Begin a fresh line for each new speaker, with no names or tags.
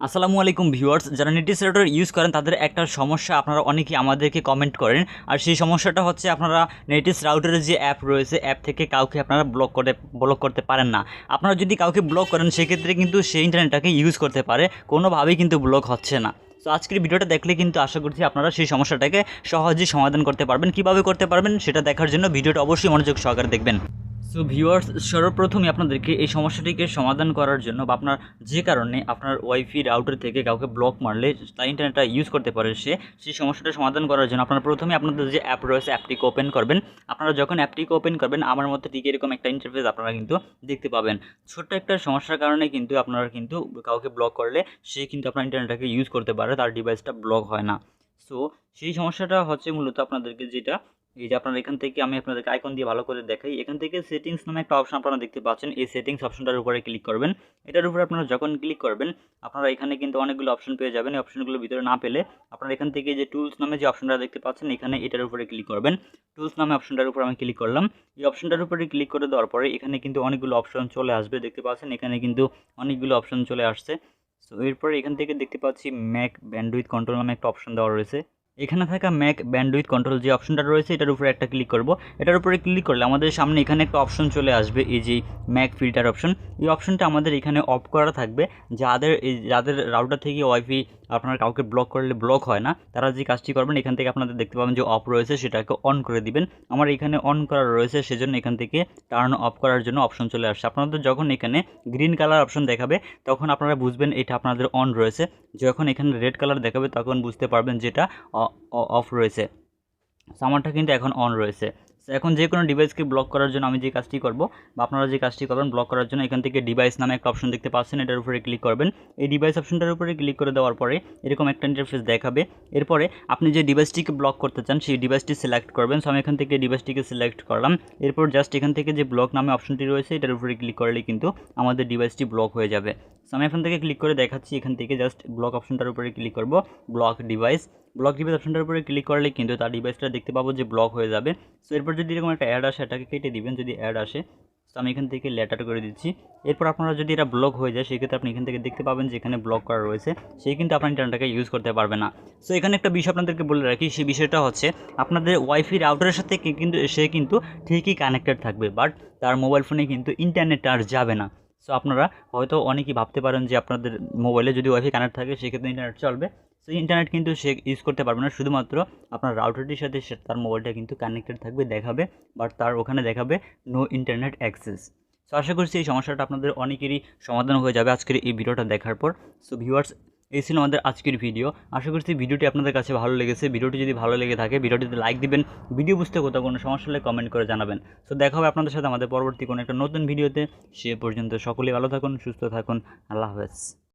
আসসালামু আলাইকুম ভিউয়ার্স, যারা নেটিস রাউটার ইউজ করেন, তাদের একটা সমস্যা আপনারা অনেকেই আমাদেরকে কমেন্ট করেন। আর সেই সমস্যাটা হচ্ছে আপনারা নেটিস রাউটারের যে অ্যাপ রয়েছে অ্যাপ থেকে কাউকে আপনারা ব্লক করে ব্লক করতে পারেন না। আপনারা যদি কাউকে ব্লক করেন, সেক্ষেত্রে কিন্তু সেই ইন্টারনেটটাকে ইউজ করতে পারে, কোনোভাবেই কিন্তু ব্লক হচ্ছে না। তো আজকের ভিডিওটা দেখলে কিন্তু আশা করছি আপনারা সেই সমস্যাটাকে সহজেই সমাধান করতে পারবেন। কীভাবে করতে পারবেন, সেটা দেখার জন্য ভিডিওটা অবশ্যই মনোযোগ সহকারে দেখবেন। সো ভিউয়ার্স সর্বপ্রথমে আপনাদেরকে এই সমস্যাটিকে সমাধান করার জন্য বা আপনার যে কারণে আপনার ওয়াইফি রাউটার থেকে কাউকে ব্লক মারলে তার ইন্টারনেটটা ইউজ করতে পারে সে, সেই সমস্যাটা সমাধান করার জন্য আপনারা প্রথমে আপনাদের যে অ্যাপ রয়েছে অ্যাপটিকে ওপেন করবেন। আপনারা যখন অ্যাপটিকে ওপেন করবেন, আমার মধ্যে ঠিক এরকম একটা ইন্টারফেস আপনারা কিন্তু দেখতে পাবেন। ছোট্ট একটা সমস্যার কারণে কিন্তু আপনারা কিন্তু কাউকে ব্লক করলে সে কিন্তু আপনার ইন্টারনেটটাকে ইউজ করতে পারে, তার ডিভাইসটা ব্লক হয় না। সো সেই সমস্যাটা হচ্ছে মূলত আপনাদেরকে যেটা এই যে আপনারা এখান থেকে আমি আপনাদেরকে আইকন দিয়ে ভালো করে দেখাই। এখান থেকে সেটিংস নামে একটা অপশন আপনারা দেখতে পাচ্ছেন। এই সেটিংস অপশনটার উপরে ক্লিক করবেন। এটার উপরে আপনারা যখন ক্লিক করবেন, আপনারা এখানে কিন্তু অনেকগুলো অপশন পেয়ে যাবেন। এই অপশনগুলোর ভিতরে না পেলে আপনারা এখান থেকে যে টুলস নামে যে অপশনটা দেখতে পাচ্ছেন, এখানে এটার উপরে ক্লিক করবেন। টুলস নামে অপশনটার উপর আমি ক্লিক করলাম। এই অপশনটার উপরে ক্লিক করে দেওয়ার পরে এখানে কিন্তু অনেকগুলো অপশন চলে আসবে। দেখতে পাচ্ছেন, এখানে কিন্তু অনেকগুলো অপশন চলে আসছে। সো এরপরে এখান থেকে দেখতে পাচ্ছি ম্যাক ব্যান্ডউইথ কন্ট্রোল নামে একটা অপশন দেওয়া রয়েছে। এখানে থাকা ম্যাক ব্যান্ডউইথ কন্ট্রোল যে অপশনটা রয়েছে, এটার উপরে একটা ক্লিক করব। এটার উপরে ক্লিক করলে আমাদের সামনে এখানে একটা অপশন চলে আসবে, এই যে ম্যাক ফিল্টার অপশন এই অপশনটা আমাদের এখানে অফ করা থাকবে। যাদের যাদের রাউটার থেকে ওয়াইফাই আপনার কাউকে ব্লক করলে ব্লক হয় না তারা যে কাজটি করবেন এখান থেকে আপনাদের দেখতে পাবেন যে অফ রয়েছে সেটাকে অন করে দিবেন। আমার এখানে অন করা রয়েছে সেজন্য এখান থেকে টার্ন অফ করার জন্য অপশন চলে আসছে। আপনাদের যখন এখানে গ্রিন কালার অপশন দেখাবে তখন আপনারা বুঝবেন এটা আপনাদের অন রয়েছে। যখন এখানে রেড কালার দেখাবে তখন বুঝতে পারবেন যেটা অফ রয়েছে। So, আমারটা কিন্তু এখন অন রয়েছে। এখন যে কোনো ডিভাইসকে ব্লক করার জন্য আমি যে কাজটি করব, বা আপনারা যে কাজটি করবেন ব্লক করার জন্য এখান থেকে ডিভাইস নামে একটা অপশন দেখতে পাচ্ছেন, এটার উপরে ক্লিক করবেন। এই ডিভাইস অপশনটার উপরে ক্লিক করে দেওয়ার পরে এরকম একটা ইন্টারফেস দেখাবে। এরপরে আপনি যে ডিভাইসটিকে ব্লক করতে চান, সেই ডিভাইসটি সিলেক্ট করবেন। সো আমি এখান থেকে ডিভাইসটিকে সিলেক্ট করলাম। এরপর জাস্ট এখান থেকে যে ব্লক নামে অপশনটি রয়েছে, এটার উপরে ক্লিক করলেই কিন্তু আমাদের ডিভাইসটি ব্লক হয়ে যাবে। সো আমি এখান থেকে ক্লিক করে দেখাচ্ছি, এখান থেকে জাস্ট ব্লক অপশনটার উপরে ক্লিক করব ব্লক ডিভাইস ব্লক ডিভাইস অপশনটার উপরে ক্লিক করলে কিন্তু তার ডিভাইসটা দেখতে পাবো যে ব্লক হয়ে যাবে। সো এরপর যদি এরকম একটা অ্যাড আসে, এটাকে কেটে দিবেন যদি অ্যাড আসে। তো আমি এখান থেকে লেটার করে দিচ্ছি। এরপর আপনারা যদি এটা ব্লক হয়ে যায়, সেক্ষেত্রে আপনি এখান থেকে দেখতে পাবেন যে এখানে ব্লক করা রয়েছে। সেই কিন্তু আপনার ইন্টারনেটটাকে ইউজ করতে পারবে না। সো এখানে একটা বিষয় আপনাদেরকে বলে রাখি সেই বিষয়টা হচ্ছে আপনাদের ওয়াইফাই রাউটারের সাথে কিন্তু, সে কিন্তু ঠিকই কানেক্টেড থাকবে বাট তার মোবাইল ফোনে কিন্তু ইন্টারনেট আর যাবে না। সো আপনারা হয়তো অনেকেই ভাবতে পারেন যে আপনাদের মোবাইলে যদি ওয়াইফাই কানেক্ট থাকে, সেক্ষেত্রে ইন্টারনেট চলবে। সো ইন্টারনেট কিন্তু সে ইউজ করতে পারবে না। শুধুমাত্র আপনার রাউটারটির সাথে তার মোবাইলটা কিন্তু কানেক্টেড থাকবে, দেখাবে বাট তার ওখানে দেখাবে নো ইন্টারনেট অ্যাক্সেস সো আশা করছি এই সমস্যাটা আপনাদের অনেকেরই সমাধান হয়ে যাবে আজকের এই ভিডিওটা দেখার পর। সো ভিউয়ার্স এই ছিল আমাদের আজকের ভিডিও আশা করছি ভিডিওটি আপনাদের কাছে ভালো লেগেছে। ভিডিওটি যদি ভালো লেগে থাকে ভিডিওটিতে লাইক দিবেন। ভিডিও বুঝতে কোথাও কোনো সমস্যা হলে কমেন্ট করে জানাবেন। সো দেখা হবে আপনাদের সাথে আমাদের পরবর্তী কোনো একটা নতুন ভিডিওতে সে পর্যন্ত সকলেই ভালো থাকুন, সুস্থ থাকুন। আল্লাহ হাফেজ।